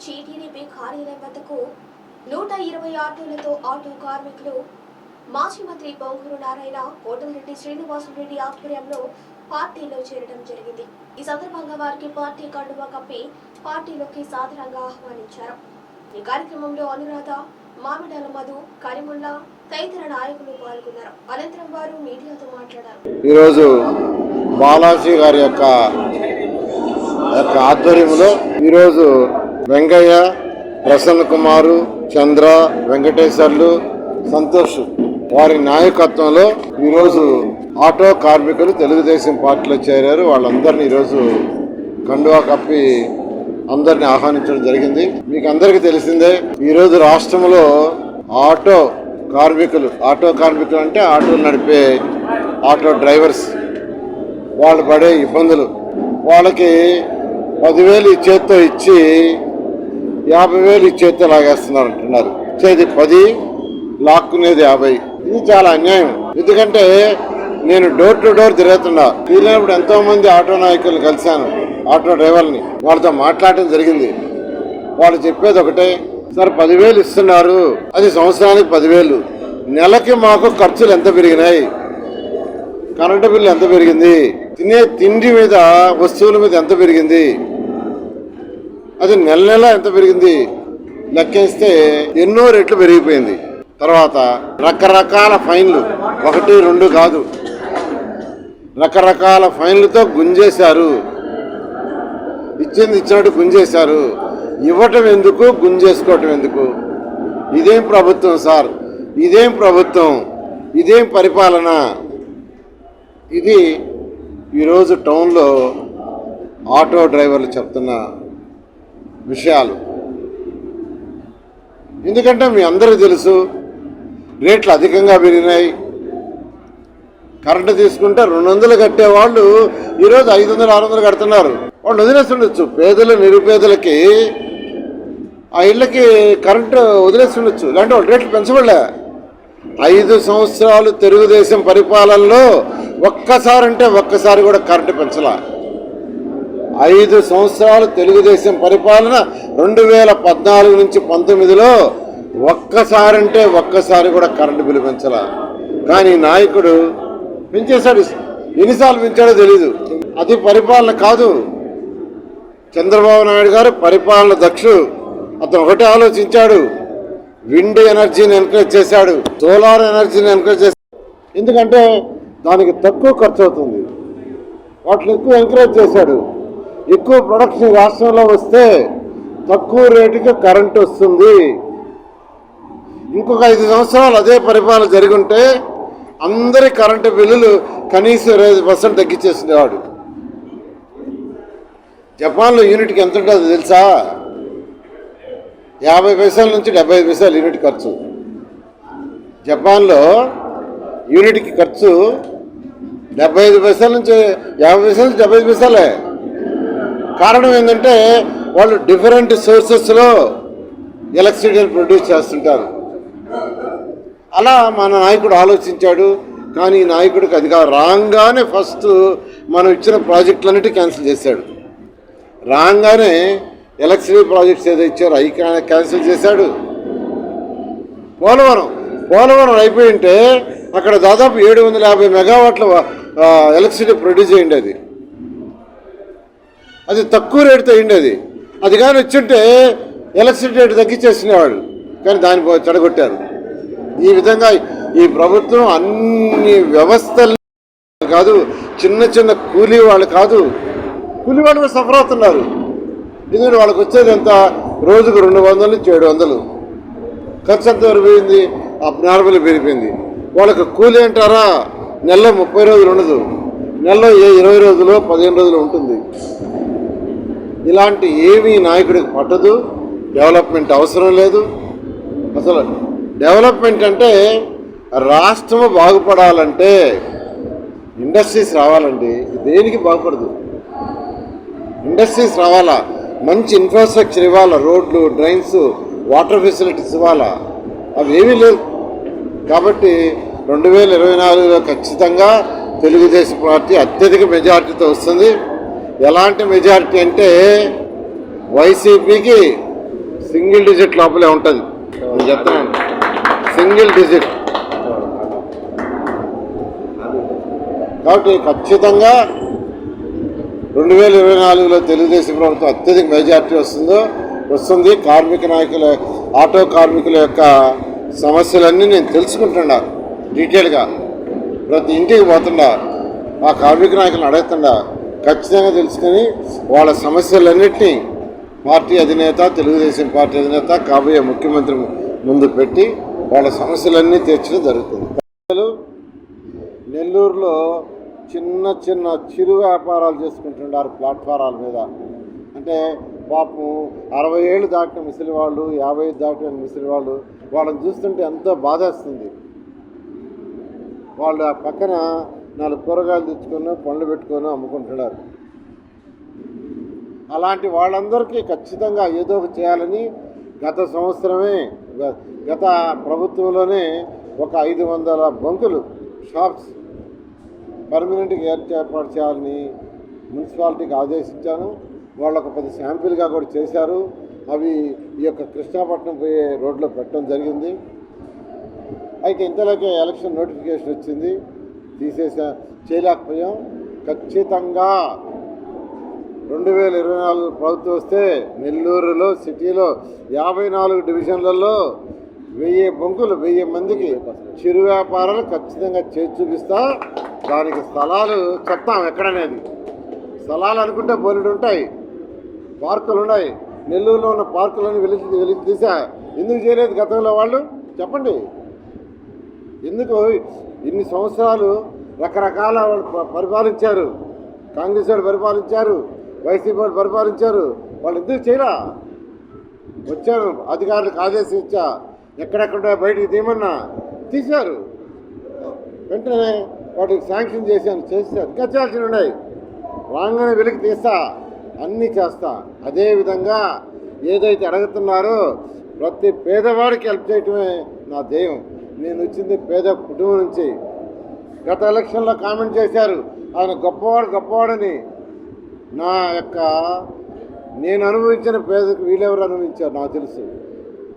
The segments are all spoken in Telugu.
నుంచి టీడీపీ కార్యాలయం వద్దకు నూట ఇరవై ఆటోలతో ఆటో కార్మికులు మాజీ మంత్రి బొంగూరు నారాయణ కోటమిరెడ్డి శ్రీనివాసరెడ్డి ఆధ్వర్యంలో పార్టీలో చేరడం జరిగింది. ఈ సందర్భంగా వారికి పార్టీ కండువా కప్పి పార్టీలోకి సాధారణంగా ఆహ్వానించారు. ఈ కార్యక్రమంలో అనురాధ మామిడాల మధు కరిముల్లా తదితర నాయకులు పాల్గొన్నారు. అనంతరం వారు మీడియాతో మాట్లాడారు. ఈరోజు బాలాజీ గారి యొక్క యొక్క ఆధ్వర్యంలో ఈరోజు వెంకయ్య ప్రసన్న కుమారు చంద్ర వెంకటేశ్వర్లు సంతోష్ వారి నాయకత్వంలో ఈరోజు ఆటో కార్మికులు తెలుగుదేశం పార్టీలో చేరారు. వాళ్ళందరినీ ఈరోజు కండువా కప్పి అందరిని ఆహ్వానించడం జరిగింది. మీకు అందరికీ తెలిసిందే ఈరోజు రాష్ట్రంలో ఆటో కార్మికులు ఆటో కార్మికులు అంటే ఆటోలు నడిపే ఆటో డ్రైవర్స్ వాళ్ళు పడే ఇబ్బందులు. వాళ్ళకి పదివేలు ఈ చేత్తో ఇచ్చి యాభై వేలు ఇచ్చేస్తే లాగేస్తున్నారు అంటున్నారు ఇచ్చేది పది లాక్కునేది యాభై. ఇది చాలా అన్యాయం. ఎందుకంటే నేను డోర్ టు డోర్ తిరుగుతున్నా. తిరిగినప్పుడు ఎంతో మంది ఆటో నాయకులు కలిశాను ఆటో డ్రైవర్ని. వాళ్ళతో మాట్లాడటం జరిగింది. వాళ్ళు చెప్పేది ఒకటే సార్ పదివేలు ఇస్తున్నారు. అది సంవత్సరానికి పదివేలు. నెలకి మాకు ఖర్చులు ఎంత పెరిగినాయి? కరెంటు బిల్లు ఎంత పెరిగింది? తినే తిండి మీద వస్తువుల మీద ఎంత పెరిగింది? అది నెల నెల ఎంత పెరిగింది? లెక్కేస్తే ఎన్నో రెట్లు పెరిగిపోయింది. తర్వాత రకరకాల ఫైన్లు ఒకటి రెండు కాదు. రకరకాల ఫైన్లతో గుంజేశారు. ఇచ్చింది ఇచ్చినట్టు గుంజేశారు. ఇవ్వటం ఎందుకు? గుంజేసుకోవటం ఎందుకు? ఇదేం ప్రభుత్వం సార్? ఇదేం ప్రభుత్వం? ఇదేం పరిపాలన? ఇది ఈరోజు టౌన్లో ఆటో డ్రైవర్లు చెప్తున్న విషయాలు. ఎందుకంటే మీ అందరూ తెలుసు రేట్లు అధికంగా పెరిగినాయి. కరెంటు తీసుకుంటే రెండు వందలు కట్టేవాళ్ళు ఈరోజు ఐదు వందలు ఆరు వందలు కడుతున్నారు. వాళ్ళు వదిలేసి ఉండొచ్చు పేదలు నిరుపేదలకి ఆ ఇళ్ళకి కరెంటు వదిలేసి ఉండొచ్చు ఇలాంటి వాళ్ళు రేట్లు పెంచబడలే. ఐదు సంవత్సరాలు తెలుగుదేశం పరిపాలనలో ఒక్కసారంటే ఒక్కసారి కూడా కరెంటు పెంచలా. ఐదు సంవత్సరాలు తెలుగుదేశం పరిపాలన రెండు వేల పద్నాలుగు నుంచి పంతొమ్మిదిలో ఒక్కసారి అంటే ఒక్కసారి కూడా కరెంటు బిల్లు పెంచాల. కానీ నాయకుడు పెంచేశాడు. ఎన్నిసార్లు పెంచాడో తెలీదు. అది పరిపాలన కాదు. చంద్రబాబు నాయుడు గారు పరిపాలన దక్షుడు. అతను ఒకటే ఆలోచించాడు. విండ్ ఎనర్జీని ఎంకరేజ్ చేశాడు. సోలార్ ఎనర్జీని ఎంకరేజ్ చేశాడు. ఎందుకంటే దానికి తక్కువ ఖర్చు అవుతుంది. వాటిని ఎక్కువ ఎంకరేజ్ చేశాడు. ఎక్కువ ప్రొడక్షన్ రాష్ట్రంలో వస్తే తక్కువ రేటుకి కరెంట్ వస్తుంది. ఇంకొక ఐదు సంవత్సరాలు అదే పరిపాలన జరుగుంటే అందరి కరెంటు బిల్లులు కనీసం ఇరవై ఐదు పర్సెంట్ తగ్గించేసినవాడు జపాన్లో యూనిట్కి ఎంత ఉంటుందో తెలుసా? యాభై పైసల నుంచి డెబ్బై ఐదు పైసలు యూనిట్ ఖర్చు. జపాన్లో యూనిట్కి ఖర్చు డెబ్బై ఐదు పైసల నుంచి యాభై పైసల నుంచి డెబ్బై ఐదు పైసలే. కారణం ఏంటంటే వాళ్ళు డిఫరెంట్ సోర్సెస్లో ఎలక్ట్రిసిటీని ప్రొడ్యూస్ చేస్తుంటారు. అలా మన నాయకుడు ఆలోచించాడు కానీ నాయకుడికి అది కాదు. రాగానే ఫస్ట్ మనం ఇచ్చిన ప్రాజెక్టులన్నిటి క్యాన్సిల్ చేశాడు. రాగానే ఎలక్ట్రిసిటీ ప్రాజెక్ట్స్ ఏదో ఇచ్చారో అవి క్యాన్సిల్ చేశాడు. పోలవరం పోలవరం అయిపోయింటే అక్కడ దాదాపు ఏడు వందల యాభై మెగావాట్ల ఎలక్ట్రిసిటీ ప్రొడ్యూస్ అయ్యింది అది. అది తక్కువ రేటుతో అయ్యింది అది అది కానీ వచ్చింటే ఎలక్ట్రిసిటీ రేటు తగ్గించేసినవాడు కానీ దాన్ని చెడగొట్టారు. ఈ విధంగా ఈ ప్రభుత్వం అన్ని వ్యవస్థలు కాదు చిన్న చిన్న కూలీ వాళ్ళు కాదు కూలీ వాళ్ళు కూడా సఫర్ అవుతున్నారు. ఎందుకంటే వాళ్ళకి వచ్చేది ఎంత? రోజుకు రెండు వందలు నుంచి ఏడు వందలు. ఖర్చు ఎంత వరకు ఆ నార్మల్ పెరిగిపోయింది. వాళ్ళకి కూలీ అంటారా? నెలలో ముప్పై రోజులు ఉండదు. నెలలో ఏ ఇరవై రోజులు పదిహేను రోజులు ఉంటుంది. ఇలాంటి ఏమీ నాయకుడికి పట్టదు. డెవలప్మెంట్ అవసరం లేదు. అసలు డెవలప్మెంట్ అంటే రాష్ట్రము బాగుపడాలంటే ఇండస్ట్రీస్ రావాలండి. దేనికి బాగుపడదు? ఇండస్ట్రీస్ రావాలా? మంచి ఇన్ఫ్రాస్ట్రక్చర్ ఇవ్వాలా? రోడ్లు డ్రైన్స్ వాటర్ ఫెసిలిటీస్ ఇవ్వాలా? అవి ఏమీ లేవు. కాబట్టి రెండు వేల ఇరవై నాలుగులో ఖచ్చితంగా తెలుగుదేశం పార్టీ అత్యధిక మెజారిటీతో వస్తుంది. ఎలాంటి మెజారిటీ అంటే వైసీపీకి సింగిల్ డిజిట్ లోపలే ఉంటుంది. నేను చెప్తాను సింగిల్ డిజిట్. కాబట్టి ఖచ్చితంగా రెండు వేల ఇరవై నాలుగులో తెలుగుదేశం ప్రభుత్వం అత్యధిక మెజార్టీ వస్తుందో వస్తుంది. కార్మిక నాయకుల ఆటో కార్మికుల యొక్క సమస్యలన్నీ నేను తెలుసుకుంటున్నా. డీటెయిల్గా ప్రతి ఇంటికి పోతుండా ఆ కార్మిక నాయకులను అడుగుతుండా ఖచ్చితంగా తెలుసుకొని వాళ్ళ సమస్యలన్నింటినీ పార్టీ అధినేత తెలుగుదేశం పార్టీ అధినేత కాబోయే ముఖ్యమంత్రి ముందు పెట్టి వాళ్ళ సమస్యలన్నీ తీర్చడం జరుగుతుంది. నెల్లూరులో చిన్న చిన్న చిరు వ్యాపారాలు చేసుకుంటున్నారు ప్లాట్ఫారాల మీద. అంటే పాపం అరవై ఏళ్ళు దాటిన ముసలి వాళ్ళు యాభై దాటిన ముసలి వాళ్ళు వాళ్ళని చూస్తుంటే ఎంతో బాధేస్తుంది. వాళ్ళు ఆ పక్కన నాలుగు కూరగాయలు తెచ్చుకొని పండ్లు పెట్టుకొని అమ్ముకుంటున్నారు. అలాంటి వాళ్ళందరికీ ఖచ్చితంగా ఏదో ఒకటి చేయాలని గత సంవత్సరమే గత ప్రభుత్వంలోనే ఒక ఐదు వందల బంకులు షాప్స్ పర్మనెంట్గా ఏర్పాటు ఏర్పాటు చేయాలని మున్సిపాలిటీకి ఆదేశించాను. వాళ్ళు ఒక పది శాంపిల్గా కూడా చేశారు. అవి ఈ యొక్క కృష్ణాపట్నం పోయే రోడ్లో పెట్టడం జరిగింది. అయితే ఇంతలోకే ఎలక్షన్ నోటిఫికేషన్ వచ్చింది. తీసేసా చేయలేకపోయాం. ఖచ్చితంగా రెండు వేల ఇరవై నాలుగు ప్రభుత్వం వస్తే నెల్లూరులో సిటీలో యాభై నాలుగు డివిజన్లలో వెయ్యి బొంకులు వెయ్యి మందికి చిరు వ్యాపారాలు ఖచ్చితంగా చేసి చూపిస్తా. దానికి స్థలాలు చెప్తాం ఎక్కడనేది. స్థలాలు అనుకుంటే బోలెడు ఉంటాయి. పార్కులు ఉన్నాయి. నెల్లూరులో ఉన్న పార్కులను వెలి వెలికి తీసా. ఎందుకు చేయలేదు గతంలో వాళ్ళు? చెప్పండి. ఎందుకు ఇన్ని సంవత్సరాలు రకరకాల వాళ్ళు ప- పరిపాలించారు. కాంగ్రెస్ వాళ్ళు పరిపాలించారు వైసీపీ వాళ్ళు పరిపాలించారు. వాళ్ళు ఎందుకు చేయరా? వచ్చారు అధికారులకు ఆదేశించా ఎక్కడెక్కడ బయటికి తీయమన్నా తీశారు. వెంటనే వాటికి శాంక్షన్ చేశాను చేశాను ఇంకా చేయాల్సి ఉన్నాయి. రాగానే వెలికి తీస్తా అన్నీ చేస్తా. అదేవిధంగా ఏదైతే అడుగుతున్నారో ప్రతి పేదవాడికి హెల్ప్ చేయటమే నా ధ్యేయం. నేను వచ్చింది పేద కుటుంబం నుంచి. గత ఎలక్షన్లో కామెంట్ చేశారు. ఆయన గొప్పవాడు గొప్పవాడని. నా యొక్క నేను అనుభవించిన పేదకు వీళ్ళెవరు అనుభవించారు? నాకు తెలుసు.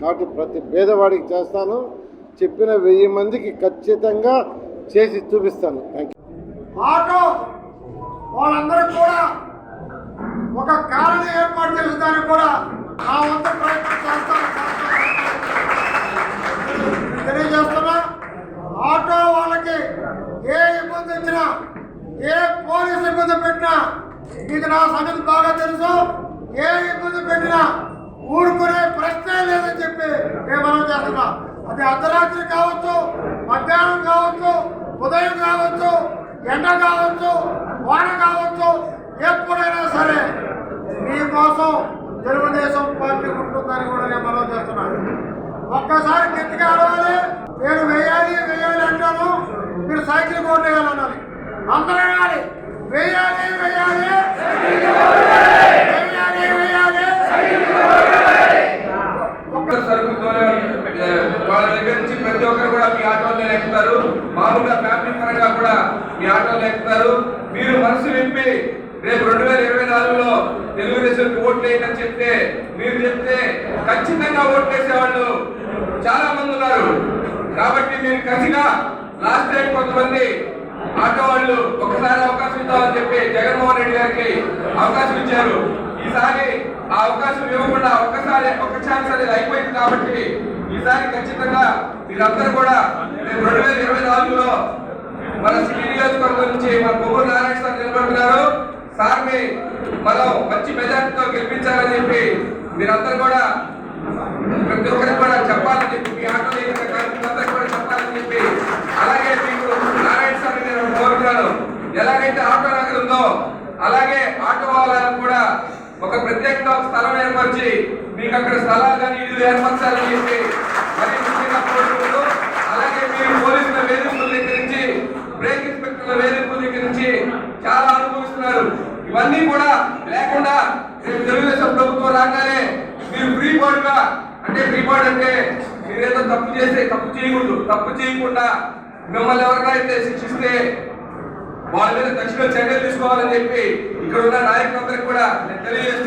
కాబట్టి ప్రతి పేదవాడికి చేస్తాను. చెప్పిన వెయ్యి మందికి ఖచ్చితంగా చేసి చూపిస్తాను. థ్యాంక్ యూ ఆటో కూడా ఒక కారణం ఏర్పాటు చేసేదానికి కూడా నా వంతు ప్రయత్నం చేస్తాను తెలియజేస్తున్నా ఆటో వాళ్ళకి ఏ ఇబ్బంది వచ్చినా ఏ పోలీసు ఇబ్బంది పెట్టినా మీకు నా సంగతి బాగా తెలుసు ఏ ఇబ్బంది పెట్టినా ఊరుకునే ప్రశ్నే లేదని చెప్పి మేము మనం చేస్తున్నాం అది అర్ధరాత్రి కావచ్చు మధ్యాహ్నం కావచ్చు ఉదయం కావచ్చు ఎండ కావచ్చు వాన కావచ్చు ఎప్పుడైనా సరే మీకోసం తెలుగుదేశం పార్టీ ఉంటుందని కూడా నేను మనం చేస్తున్నాను. ఒక్కసారి గట్టిగా అడగాలి నేను వేయాలి వేయాలి అంటాను మీరు సైకిల్ కొట్టేయాలన్నది. అందరూ వేయాలి వేయాలి వేయాలి వేయాలి. వేయాలి ఒక్క సరుకుతో వాళ్ళ దగ్గర నుంచి ప్రతి ఒక్కరు కూడా మీ ఆటోలో ఎక్కుతారు మామూలుగా ఫ్యామిలీ పరంగా కూడా మీ ఆటోలో ఎక్కుతారు మీరు మనసు విప్పి రేపు రెండు వేల ఇరవై నాలుగులో తెలుగుదేశం ఓట్లు వేయని చెప్తే మీరు చెప్తే ఖచ్చితంగా ఓట్లు వేసేవాళ్ళు చాలా మంది ఉన్నారు. కాబట్టి మీరు కసిగా లాస్ట్ టైం కొంతమంది ఆటో వాళ్ళు ఒకసారి అవకాశం ఇద్దామని చెప్పి జగన్మోహన్ రెడ్డి గారికి అవకాశం ఇచ్చారు. ఈసారి ఆ అవకాశం ఇవ్వకుండా ఒక్కసారి ఒక్క ఛాన్స్ అనేది అయిపోయింది కాబట్టి ఈసారి ఖచ్చితంగా మీరందరూ కూడా రేపు రెండు వేల ఇరవై నాలుగులో మన సిటీ నియోజకవర్గం నుంచి మన కొవ్వూరు నారాయణ సార్ నిలబడుతున్నారు. సార్ని మనం మంచి మెజార్టీతో గెలిపించాలని చెప్పి మీరందరూ కూడా ప్రతి ఒక్కరికి కూడా చెప్పాలని చెప్పి మీ ఆటో కార్మికులందరూ కూడా చెప్పాలని చెప్పి అలాగే మీకు నారాయణ స్వామి నేను కోరుతున్నాను. ఎలాగైతే ఆటో నగర్ ఉందో అలాగే ఆటో వాళ్ళకు కూడా ఒక ప్రత్యేక స్థలం ఏర్పరిచి మీకు అక్కడ స్థలాలు కానీ ఇల్లు ఏర్పరచాలని చెప్పి మరి ముఖ్యంగా కోరుకుంటూ అలాగే మీరు పోలీసుల వేధింపుల దగ్గర నుంచి బ్రేక్ ఇన్స్పెక్టర్ల వేధింపుల దగ్గర నుంచి చాలా అనుభవిస్తున్నారు ఇవన్నీ కూడా లేకుండా తెలుగుదేశం ప్రభుత్వం రాగానే మీరు ఫ్రీ బోర్డుగా అంటే ఫ్రీ బర్డ్ అంటే మీరేదో తప్పు చేస్తే తప్పు చేయకూడదు. తప్పు చేయకుండా మిమ్మల్ని ఎవరికైతే శిక్షిస్తే వాళ్ళ మీద తక్షణ చర్యలు తీసుకోవాలని చెప్పి ఇక్కడ ఉన్న నాయకులందరికీ కూడా నేను తెలియజేస్తున్నాను.